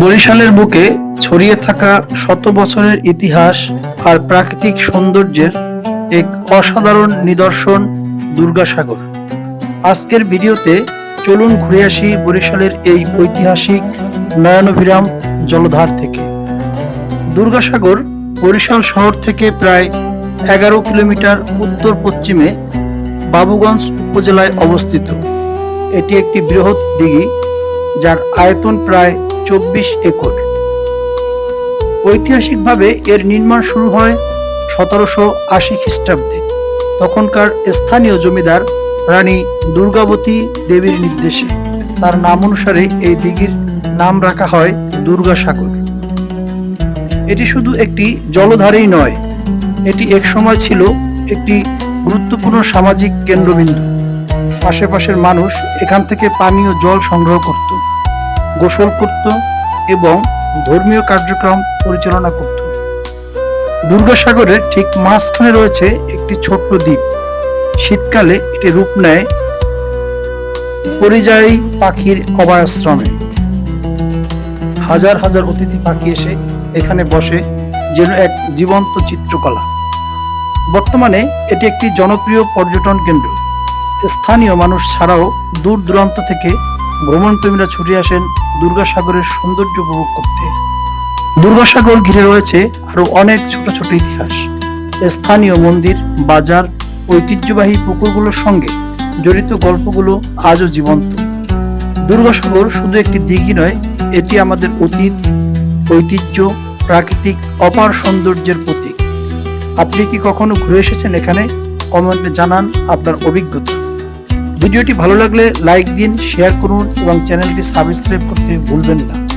বরিশালের বুকে ছড়িয়ে থাকা শত বছরের ইতিহাস আর প্রাকৃতিক সৌন্দর্যের এক অসাধারণ নিদর্শন দুর্গাসাগর। আজকের ভিডিওতে চলুন ঘুরে আসি বরিশালের এই ঐতিহাসিক নয়নভিরাম জলধার থেকে। দুর্গাসাগর বরিশাল শহর থেকে প্রায় এগারো কিলোমিটার উত্তর পশ্চিমে বাবুগঞ্জ উপজেলায় অবস্থিত। এটি একটি বৃহৎ দিঘি, যার আয়তন প্রায় চব্বিশ একর। ঐতিহাসিকভাবে এর নির্মাণ শুরু হয় সতেরোশো আশি খ্রিস্টাব্দে। তখনকার স্থানীয় জমিদার রানী দুর্গাবতী দেবীর নির্দেশে। তার নাম অনুসারে এই দিঘির নাম রাখা হয় দুর্গাসাগর। এটি শুধু একটি জলধারেই নয়, এটি এক সময় ছিল একটি গুরুত্বপূর্ণ সামাজিক কেন্দ্রবিন্দু। আশেপাশের মানুষ এখান থেকে পানীয় জল সংগ্রহ করত, গোসল করত এবং ধর্মীয় কার্যক্রম পরিচালনা করত। দুর্গাসাগরের ঠিক মাঝখানে রয়েছে একটি ছোট্ট দ্বীপ। শীতকালে এটি রূপ নেয় পরিযায়ী পাখির অভয়াশ্রমে। হাজার হাজার অতিথি পাখি এসে এখানে বসে, যেন এক জীবন্ত চিত্রকলা। বর্তমানে এটি একটি জনপ্রিয় পর্যটন কেন্দ্র। স্থানীয় মানুষ ছাড়াও দূর দূরান্ত থেকে ভ্রমণপ্রেমীরা ছুটে আসেন দুর্গাসাগরের সৌন্দর্য উপভোগ করতে। দুর্গাসাগর ঘিরে রয়েছে আরও অনেক ছোট ছোট ইতিহাস। স্থানীয় মন্দির, বাজার, ঐতিহ্যবাহী পুকুরগুলোর সঙ্গে জড়িত গল্পগুলো আজও জীবন্ত। দুর্গাসাগর শুধু একটি দিঘি নয়, এটি আমাদের অতীত, ঐতিহ্য, প্রাকৃতিক, অপার সৌন্দর্যের প্রতীক। আপনি কি কখনো ঘুরে এসেছেন এখানে? কমেন্টে জানান আপনার অভিজ্ঞতা। ভিডিওটি ভালো লাগলে লাইক দিন শেয়ার করুন এবং চ্যানেলটি সাবস্ক্রাইব করতে ভুলবেন না।